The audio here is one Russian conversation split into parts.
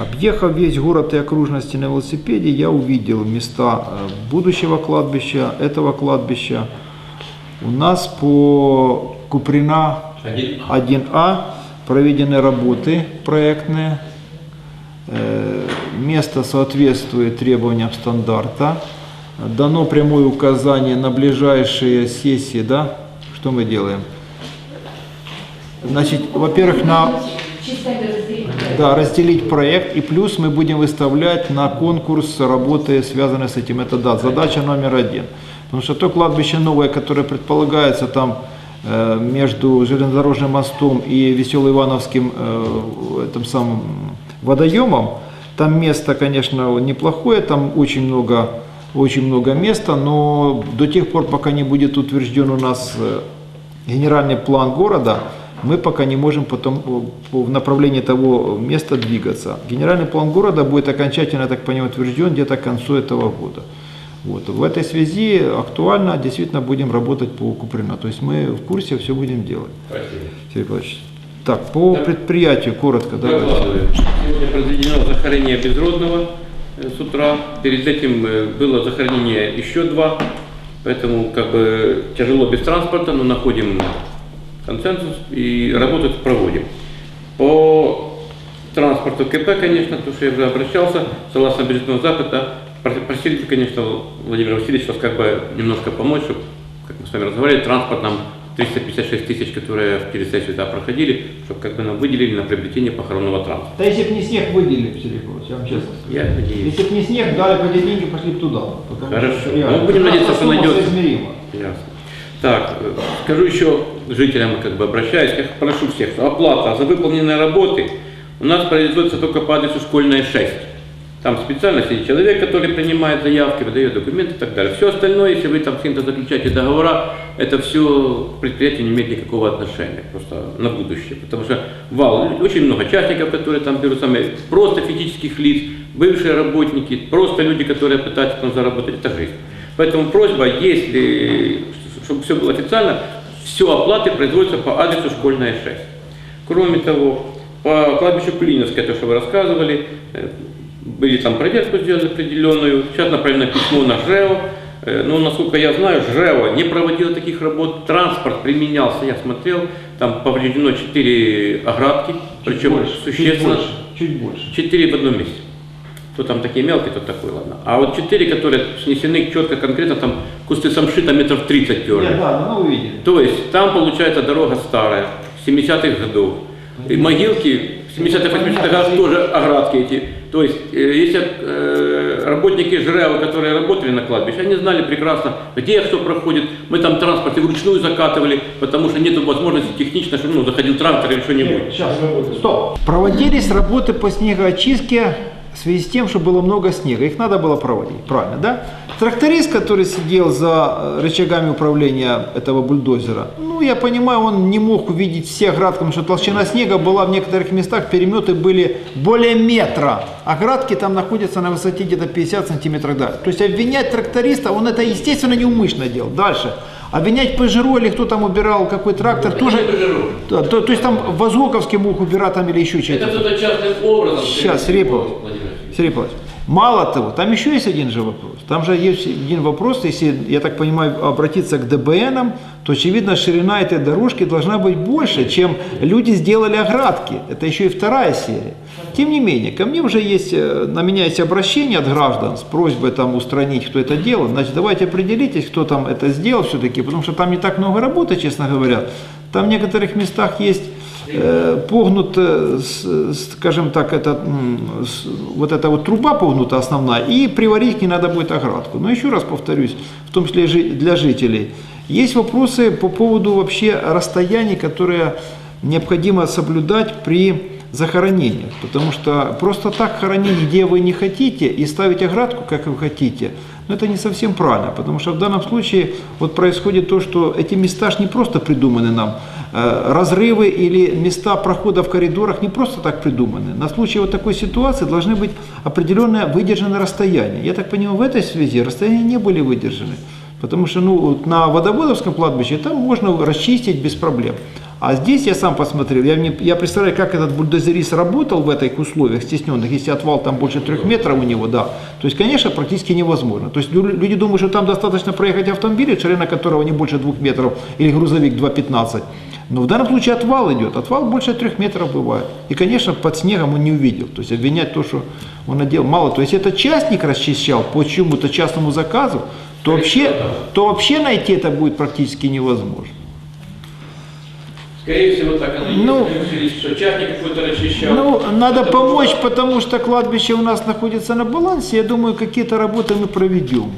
Объехав весь город и окружности на велосипеде, я увидел места э, будущего кладбища, этого кладбища. У нас по Куприна Один. 1А проведены работы проектные. Э, Место соответствует требованиям стандарта. Дано прямое указание на ближайшие сессии, да? Что мы делаем? Значит, во-первых, на Разделить. да, разделить проект, и плюс мы будем выставлять на конкурс работы, связанные с этим. Это да, задача номер один. Потому что то кладбище новое, которое предполагается там э, между железнодорожным мостом и Весело-Ивановским э, этим самым водоемом, там место, конечно, неплохое, там очень много, очень много места, но до тех пор, пока не будет утвержден у нас э, генеральный план города, мы пока не можем потом э, в направлении того места двигаться. Генеральный план города будет окончательно, я так понимаю, утвержден где-то к концу этого года. Вот. В этой связи актуально действительно будем работать по Куприна. То есть мы в курсе, все будем делать. Спасибо. Сергей Павлович. Так, по предприятию коротко. Докладываю. Сегодня произведено захоронение безродного э, с утра. Перед этим э, было захоронение еще два. Поэтому как бы тяжело без транспорта, но находим консенсус и работу проводим. По транспорту КП, конечно, то, что я уже обращался, согласно бюджетного запыта, Про- просили, конечно, Владимир Васильевич вас как бы немножко помочь, чтобы, как мы с вами разговаривали, транспорт нам 356 тысяч, которые в пересессию да, проходили, чтобы как бы нам выделили на приобретение похоронного транспорта. Да если бы не снег выделили, Сергей Павлович, я вам честно скажу. Я надеюсь. Если бы не снег, дали бы эти деньги, пошли бы туда. Хорошо. реально, Ну, будем надеяться, что найдется. Ясно. Так, скажу еще жителям, как бы обращаюсь, как прошу всех, что оплата за выполненные работы у нас производится только по адресу школьная 6. Там специально сидит человек, который принимает заявки, выдает документы и так далее. Все остальное, если вы там с кем-то заключаете договора, это все к предприятию не имеет никакого отношения, просто на будущее. Потому что вал, очень много частников, которые там берут сами, просто физических лиц, бывшие работники, просто люди, которые пытаются там заработать, это жизнь. Поэтому просьба, если, чтобы все было официально, все оплаты производятся по адресу школьная 6. Кроме того, по кладбищу Клиновское, то, что вы рассказывали, э, были там проверку сделали определенную, сейчас направлено письмо на ЖЭО, Э, но, насколько я знаю, ЖЭО не проводило таких работ, транспорт применялся, я смотрел, там повреждено 4 оградки, Чуть причем больше, чуть существенно, больше, чуть больше. 4 в одном месте. То там такие мелкие, то такой, ладно. А вот 4, которые снесены четко, конкретно, там кусты самшита метров 30 терли. Нет, да, ну вы увидели. То есть там получается дорога старая, 70-х годов. И могилки в 70-х, 80-х годах тоже оградки эти. То есть, э, если э, работники ЖРЭО, которые работали на кладбище, они знали прекрасно, где что проходит. Мы там транспорт и вручную закатывали, потому что нет возможности технично, чтобы ну, заходил трактор или что-нибудь. Сейчас, стоп. Проводились работы по снегоочистке в связи с тем, что было много снега. Их надо было проводить, правильно, да? Тракторист, который сидел за э, рычагами управления этого бульдозера, ну, я понимаю, он не мог увидеть все оградки, потому что толщина снега была в некоторых местах, переметы были более метра. Оградки там находятся на высоте где-то 50 сантиметров. Да. То есть обвинять тракториста, он это, естественно, неумышленно делал. Дальше. Обвинять Пежеро или кто там убирал, какой трактор, тоже... Да, то, то есть там Возлоковский мог убирать там или еще что-то. кто-то частным образом. Сейчас, Павлович. Сергей Павлович, мало того, там еще есть один же вопрос. Там же есть один вопрос, если, я так понимаю, обратиться к ДБНам, то, очевидно, ширина этой дорожки должна быть больше, чем люди сделали оградки. Это еще и вторая серия. Тем не менее, ко мне уже есть, э, на меня есть обращение от граждан с просьбой там устранить, кто это делал. Значит, давайте определитесь, кто там это сделал все-таки, потому что там не так много работы, честно говоря. Там в некоторых местах есть э, погнут, э, скажем так, это, вот эта вот труба погнута основная, и приварить к ней надо будет оградку. Но еще раз повторюсь, в том числе для жителей, есть вопросы по поводу вообще расстояний, которые необходимо соблюдать при захоронениях. Потому что просто так хоронить, где вы не хотите, и ставить оградку, как вы хотите, ну, это не совсем правильно, потому что в данном случае вот происходит то, что эти места ж не просто придуманы нам, Э, разрывы или места прохода в коридорах не просто так придуманы. На случай вот такой ситуации должны быть определенное выдержанное расстояние. Я так понимаю, в этой связи расстояния не были выдержаны. Потому что ну, на Водоводовском кладбище там можно расчистить без проблем. А здесь я сам посмотрел, я, мне- я представляю, как этот бульдозерист работал в этих условиях стесненных, если отвал там больше трех метров у него, да. То есть, конечно, практически невозможно. То есть лю- люди думают, что там достаточно проехать автомобиль, ширина которого не больше двух метров, или грузовик 2,15. Но в данном случае отвал идет. Отвал больше трех метров бывает. И, конечно, под снегом он не увидел. То есть обвинять то, что он наделал. Мало. То есть это частник расчищал по чему-то частному заказу, то вообще, то вообще найти это будет практически невозможно. Скорее всего, так оно и есть. Ну, решили, что частник какой-то расчищал. Ну, надо Это помочь, было- потому что кладбище у нас находится на балансе. Я думаю, какие-то работы мы проведем.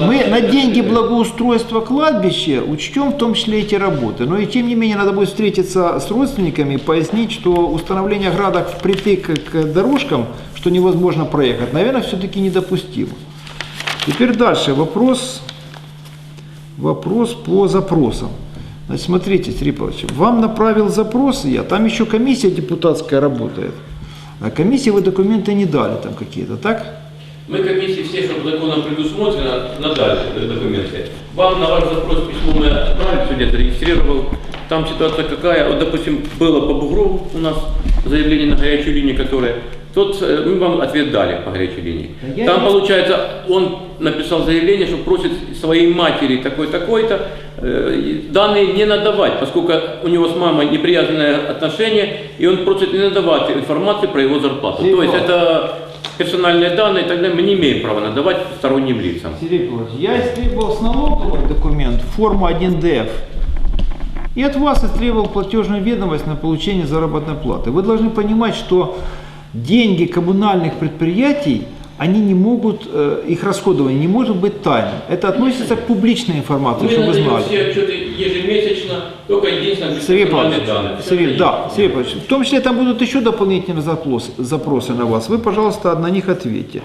Мы на деньги благоустройства кладбища учтем в том числе эти работы. Но и тем не менее надо будет встретиться с родственниками и пояснить, что установление оградок впритык к дорожкам, что невозможно проехать, наверное, все-таки недопустимо. Теперь дальше вопрос, вопрос по запросам. Значит, смотрите, Павлович, вам направил запрос я, там еще комиссия депутатская работает. А комиссии вы документы не дали там какие-то, так? Мы комиссии все, что законом предусмотрено, надали документы. Вам на ваш запрос письмо мы отправили, сегодня зарегистрировал. Там ситуация какая, вот, допустим, было по Бугру у нас заявление на горячую линию, которое, тот, э, мы вам ответ дали по горячей линии. Да я Там, не- получается, он написал заявление, что просит своей матери такой-такой-то э, данные не надавать, поскольку у него с мамой неприязненное отношение, и он просит не надавать информацию про его зарплату. То есть это персональные данные, тогда мы не имеем права надавать сторонним лицам. Сергей я истребовал с налоговой документ, форму 1ДФ, и от вас истребовал платежную ведомость на получение заработной платы. Вы должны понимать, что деньги коммунальных предприятий, они не могут, э, их расходование не может быть тайным. Это относится к публичной информации, Мы чтобы вы знали. все отчеты ежемесячно, только единственное Сергей Павлович, данные. Сергей, да. Сергей Павлович, в том числе там будут еще дополнительные запрос- запросы на вас. Вы, пожалуйста, на них ответьте.